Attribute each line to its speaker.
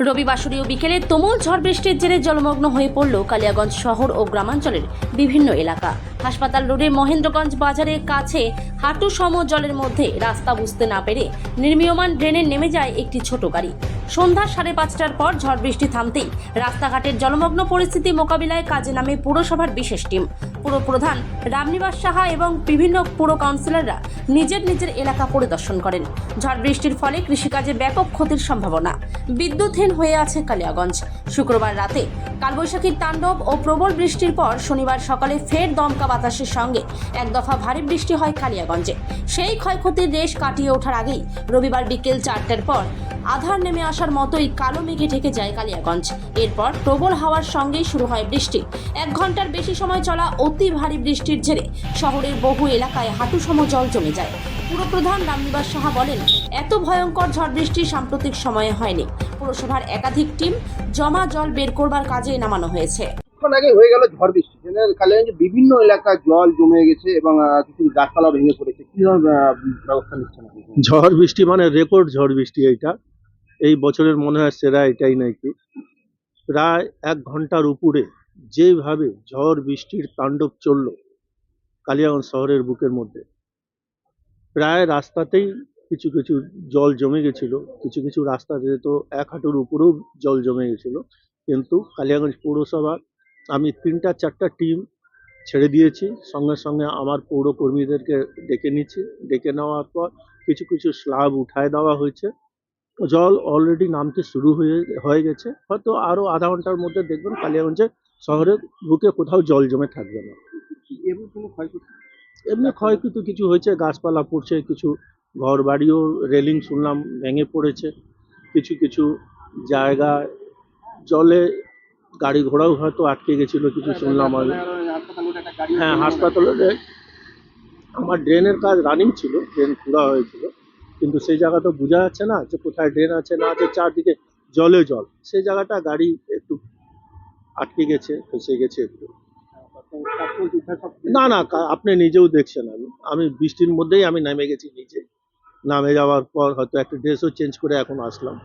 Speaker 1: রবিবাসরীয় বিকেলে তুমুল ঝড় বৃষ্টির জেরে জলমগ্ন হয়ে পড়ল কালিয়াগঞ্জ শহর ও গ্রামাঞ্চলের বিভিন্ন এলাকা। হাসপাতাল রোডে মহেন্দ্রগঞ্জ বাজারের কাছে হাঁটু সম জলের মধ্যে রাস্তা বুঝতে না পেরে নির্মীয়মান ড্রেনে নেমে যায় একটি ছোট গাড়ি। সন্ধ্যা সাড়ে পাঁচটার পর ঝড় বৃষ্টি থামতেই রাস্তাঘাটের জলমগ্ন পরিস্থিতি মোকাবিলায় কাজে নামে পুরসভার বিশেষ টিম। পুর প্রধান রামনিবাস সাহা এবং বিভিন্ন পুর কাউন্সিলররা নিজের নিজের এলাকা পরিদর্শন করেন। ঝড় বৃষ্টির ফলে কৃষিকাজে ব্যাপক ক্ষতির সম্ভাবনা। বিদ্যুৎহীন হয়ে আছে কালিয়াগঞ্জ। শুক্রবার রাতে কালবৈশাখীর তাণ্ডব ও প্রবল বৃষ্টির পর শনিবার সকালে ফের দমকা বাতাসের সঙ্গে এক দফা ভারী বৃষ্টি হয় কালিয়াগঞ্জে। সেই ক্ষয়ক্ষতির রেশ কাটিয়ে ওঠার আগেই রবিবার বিকেল চারটের পর আধার নেমে আসার মতোই কালো মেঘে ঢেকে যায় কালিয়াগঞ্জ। এরপর প্রবল হাওয়ার সঙ্গেই শুরু হয় বৃষ্টি। এক ঘণ্টার বেশি সময় চলা অতি ভারী বৃষ্টির জেরে শহরের বহু এলাকায় হাঁটুসম জল জমে যায়। পুরপ্রধান রামনিবাস সাহা বলেন এত ভয়ঙ্কর ঝড় বৃষ্টি সাম্প্রতিক সময়ে হয়নি। পুরসভার একাধিক টিম জমা জল বের করবার কাজে নামানো হয়েছে।
Speaker 2: কিছুক্ষণ আগে হয়ে গেল ঝড় বৃষ্টি। যেখানে কালিগঞ্জে বিভিন্ন এলাকায় জল জমে গেছে এবং কিছু গাছপালা ভেঙে পড়েছে। কি ধরনের ব্যবস্থা নিচ্ছেন আপনি?
Speaker 3: ঝড় বৃষ্টি মানে রেকর্ড ঝড় বৃষ্টি এইটা। এই বছরের মনে হয় সেরা এটাই নাকি? প্রায় এক ঘণ্টার উপরে যেভাবে ঝড় বৃষ্টির তাণ্ডব চলল কালিয়াগঞ্জ শহরের বুকের মধ্যে, প্রায় রাস্তাতেই কিছু কিছু জল জমে গেছিল, কিছু কিছু রাস্তাতে তো এক হাঁটুর উপরেও জল জমে গেছিল, কিন্তু কালিয়াগঞ্জ পৌরসভা আমি তিনটা, চারটা টিম ছেড়ে দিয়েছি, সঙ্গে সঙ্গে আমার পৌর কর্মীদেরকে ডেকে নিচ্ছি, ডেকে নেওয়ার পর কিছু কিছু স্ল্যাব উঠায় দেওয়া হয়েছে। জল অলরেডি নামতে শুরু হয়ে হয়ে গেছে। হয়তো আরও আধা ঘণ্টার মধ্যে দেখবেন কালিয়াগঞ্জে শহরের বুকে কোথাও জল জমে থাকবে না।
Speaker 2: এমন ক্ষয়ক্ষতি?
Speaker 3: কিছু হয়েছে গাছপালা পড়ছে কিছু ঘর বাড়িও রেলিং শুনলাম ভেঙে পড়েছে। কিছু কিছু জায়গায় জলে গাড়ি ঘোড়াও হয়তো আটকে গেছিল কিছু শুনলাম আমি। হ্যাঁ হাসপাতালে আমার ড্রেনের কাজ রানিং ছিল ড্রেন খোলা হয়েছিল। কিন্তু সেই জায়গাটা বোঝা যাচ্ছে না যে কোথায় ড্রেন আছে, না আছে চারদিকে জলে জল। সেই জায়গাটা গাড়ি একটু আটকে গেছে, ফেসে গেছে একটু। না না আপনি নিজেও দেখছেন আমি আমি বৃষ্টির মধ্যেই আমি নেমে গেছি নিচে নামে যাওয়ার পর হয়তো একটা ড্রেসও চেঞ্জ করে এখন আসলাম।